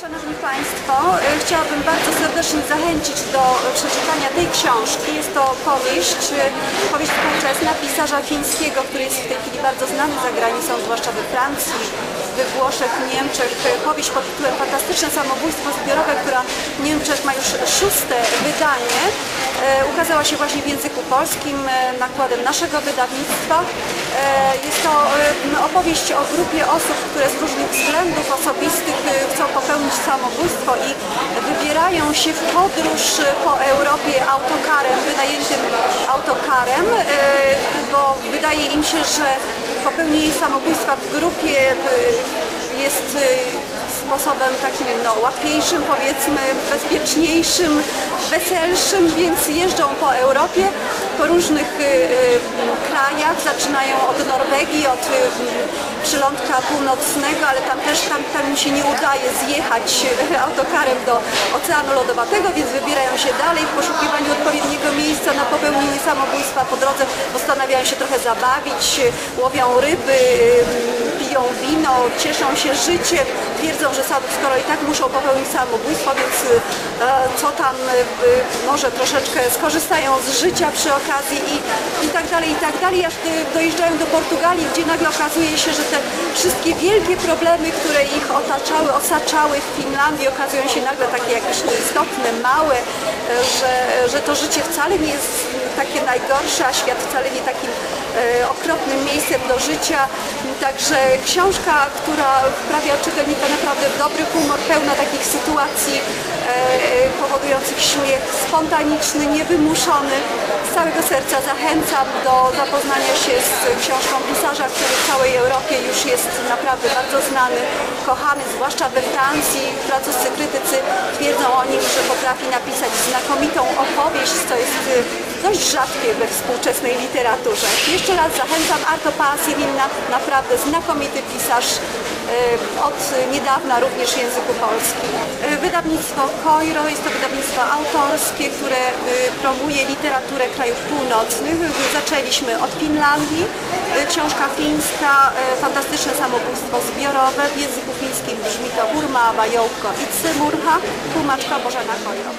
Szanowni Państwo, e, chciałabym bardzo serdecznie zachęcić do przeczytania tej książki. Jest to powieść, e, powieść współczesna pisarza fińskiego, który jest w tej chwili bardzo znany za granicą, zwłaszcza we Francji, we Włoszech, Niemczech. E, Powieść pod tytułem Fantastyczne samobójstwo zbiorowe, która w Niemczech ma już szóste wydanie. E, Ukazała się właśnie w języku polskim e, nakładem naszego wydawnictwa. E, Jest to opowieść o grupie osób, które z różnych względów osobistych chcą popełnić samobójstwo i wybierają się w podróż po Europie autokarem, wynajętym autokarem, bo wydaje im się, że popełnienie samobójstwa w grupie jest e, sposobem takim no, łatwiejszym, powiedzmy, bezpieczniejszym, weselszym, więc jeżdżą po Europie, po różnych y, y, krajach, zaczynają od Norwegii, od y, przylądka północnego, ale tam też tam, tam się nie udaje zjechać y, autokarem do Oceanu Lodowatego, więc wybierają się dalej w poszukiwaniu odpowiedniego miejsca na popełnienie samobójstwa. Po drodze postanawiają się trochę zabawić, y, łowią ryby, y, piją wino, cieszą się życiem, twierdzą, że skoro i tak muszą popełnić samobójstwo, więc y, co tam, y, y, może troszeczkę skorzystają z życia przy okazji i, i tak dalej, i tak dalej, aż dojeżdżają do Portugalii, gdzie nagle okazuje się, że te wszystkie wielkie problemy, które ich otaczały, osaczały w Finlandii, okazują się nagle takie jakieś nieistotne, małe, e, że, że to życie wcale nie jest takie najgorsze, a świat wcale nie takim e, okropnym miejscem do życia. Także książka, która wprawia czytelnika naprawdę w dobry humor, pełna takich sytuacji e, e, powodujących śmiech, spontaniczny, niewymuszony. Z całego serca zachęcam do zapoznania się z książką pisarza, który w całej Europie już jest naprawdę bardzo znany, kochany, zwłaszcza we Francji. Francuscy krytycy twierdzą o nim, że potrafi napisać znakomitą opowieść, co jest e, dość rzadkie we współczesnej literaturze. Jeszcze raz zachęcam Arto Paasilinna, naprawdę znakomity pisarz, od niedawna również w języku polskim. E, Wydawnictwo Koiro jest to wydawnictwo autorskie, które e, promuje literaturę krajów północnych. Zaczęliśmy od Finlandii, e, książka fińska, e, fantastyczne samobójstwo zbiorowe. W języku fińskim brzmi to Urma Bajołko i Cymurha, tłumaczka Bożena Koiro.